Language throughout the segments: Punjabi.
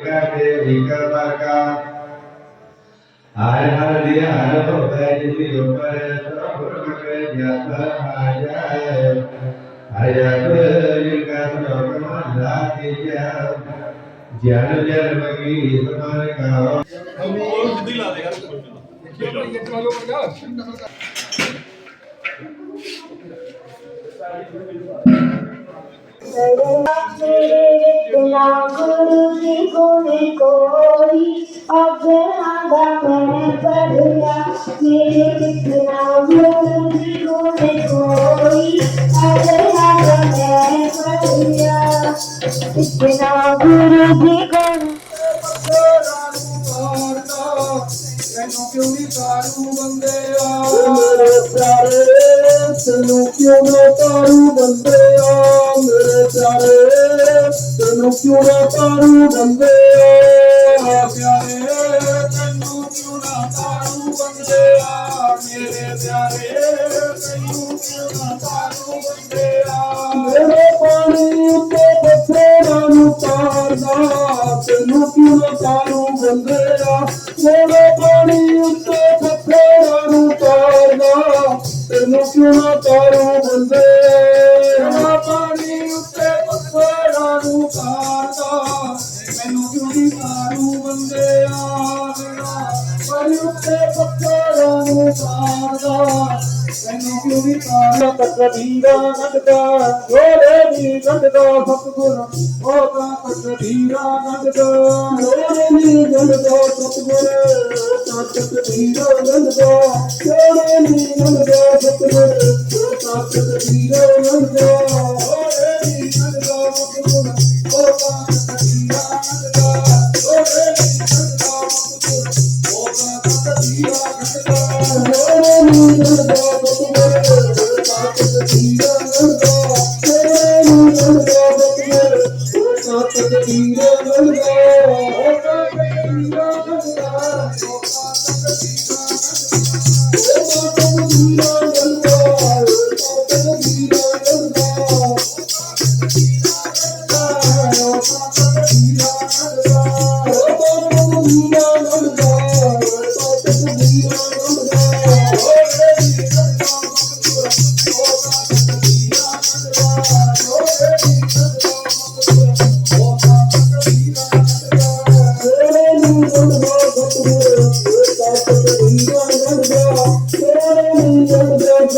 विकटे विकतर्क हर हर दिय हर भवै जी उपरेश्वर गुरुमके ज्ञातर हाय हयत विकत लोकमंदाति जन जन मगी समान का और दिला देगा ये चलो कर Thank you. ਜਨ ਮਗੀ ਸਮਾਨ ਕਾ ਨਾ ਗੁਰੂ ਜੀ ਗੁਣ ਕੋਈ ਅਗਾਂਦਾ ਮੈਂ ਪੜਿਆ ਮੇਰੇ ਕਿਤਨਾ ਗੁਰੂ ਜੀ ਗੁਣ ਕੋਈ ਅਗਾਂਦਾ ਮੈਂ ਪੜਿਆ ਕਿਤਨਾ ਗੁਰੂ ਜੀ ਗੁਣ ਮੈਨੂੰ ਕਿਉਂ ਨਹੀਂ ਤਾਰੂ ਬੰਦਿਆ ਮੇਰੇ ਪਿਆਰੇ ਤੈਨੂੰ ਕਿਉਂ ਨਾ ਤਾਰੂ ਬੰਦੇ ਆ ਮੇਰੇ ਪਿਆਰੇ ਤੈਨੂੰ ਕਿਉਂ ਨਾ ਤਾਰੂ ਬੰਦੇ ਆ, ਪਿਆਰੇ, ਤੈਨੂੰ ਕਿਉਂ ਨਾ ਤਾਰੂ ਬੰਦਿਆ ਮੇਰੇ ਪਿਆਰੇ, ਤੈਨੂੰ ਕਿਉਂ ਨਾ ਤਾਰੂ ਬੰਦਿਆ ਮੇਰੇ ਪਾਣੀ ਉੱਤੇ ਪੱਥਰਾਂ ਨੂੰ ਤਾਰਦਾ ਤੈਨੂੰ ਕਿਉਂ ਨਾ ਤਾਰੂ ਬੰਦੇ ਆ? ਮੇਰੇ ਨੂੰ ਤਾਰਦਾ ਮੈਨੂੰ ਕਿਉਂ ਨਹੀਂ ਤਾਰੂ ਤਕਦੀਰਾ ਨੰਦਦਾ ਜੋੜੇ ਦੀ ਨੰਦਦਾ ਸਤਗੁਰ ਉਹ ਤਾਂ ਤਕਦੀਰਾ ਨੰਦਦਾ ਜੋੜੇ ਦੀ ਨੰਦਦਾ ਸਤਗੁਰ ਤਕਦੀਰਾ ਨੰਦਦਾ ਜੋੜੇ ਦੀ ਨੰਦਦਾ ਸਤਗੁਰ ਤਕਦੀਰਾ ਨੰਦਦਾ ਓਏ ਨੀ ਨੰਦਦਾ ਸਤਿਗੁਰ ਉਹ ਤਾਂ Deus.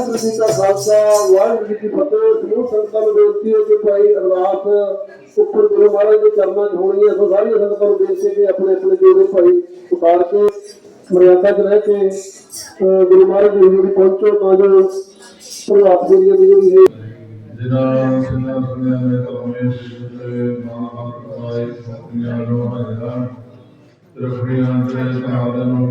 ਜੀ ਕਾ ਖਾਲਸਾ, ਵਾਹਿਗੁਰੂ ਜੀ ਕੀ ਫਤਿਹ। ਸਮੂਹ ਸੰਗਤਾਂ ਨੂੰ ਬੇਨਤੀ ਹੈ ਕਿ ਭਾਈ ਅਰਦਾਸ ਉੱਪਰ ਗੁਰੂ ਮਹਾਰਾਜ ਦੇ ਚਰਨਾਂ 'ਚ ਹੋਣੀ ਹੈ। ਸੋ ਸਾਰੀਆਂ ਸੰਗਤਾਂ ਨੂੰ ਬੇਨਤੀ ਹੈ ਕਿ ਆਪਣੇ ਆਪਣੇ ਜੋੜੇ ਭਾਈ ਪੁਕਾਰ ਕੇ, ਮਰਿਆਦਾ 'ਚ ਰਹਿ ਕੇ ਗੁਰੂ ਮਹਾਰਾਜ ਦੀ ਹਜ਼ੂਰੀ ਪਹੁੰਚੋ ਤਾਂ ਜੋ ਪ੍ਰਭਾਤ ਜਿਹੜੀ ਹੈ ਜਿਹੜੀ ਹੈ ਜਿਨਾ ਸੁਨਾ ਸੁਨਿਆ ਮੇ ਤਮੇ ਸਿਤੇ ਮਾਨ ਕਮਾਈ ਸੁਨਿਆ ਲੋ ਰਖੜੀਆਂ ਤੇ ਸਾਧਨ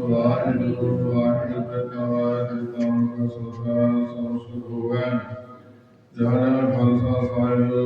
ਵਾਹਿਗੁਰੂ ਵਾਹਿਗੁਰੂ ਕਾ ਵਾਹਿਗੁਰੂ ਨਾਮ ਦਾ ਸੋਤਾ ਸੰਸੁਖ ਹੋਵੇ ਜਹਾਂ ਖਾਲਸਾ ਸਾਹਿਬ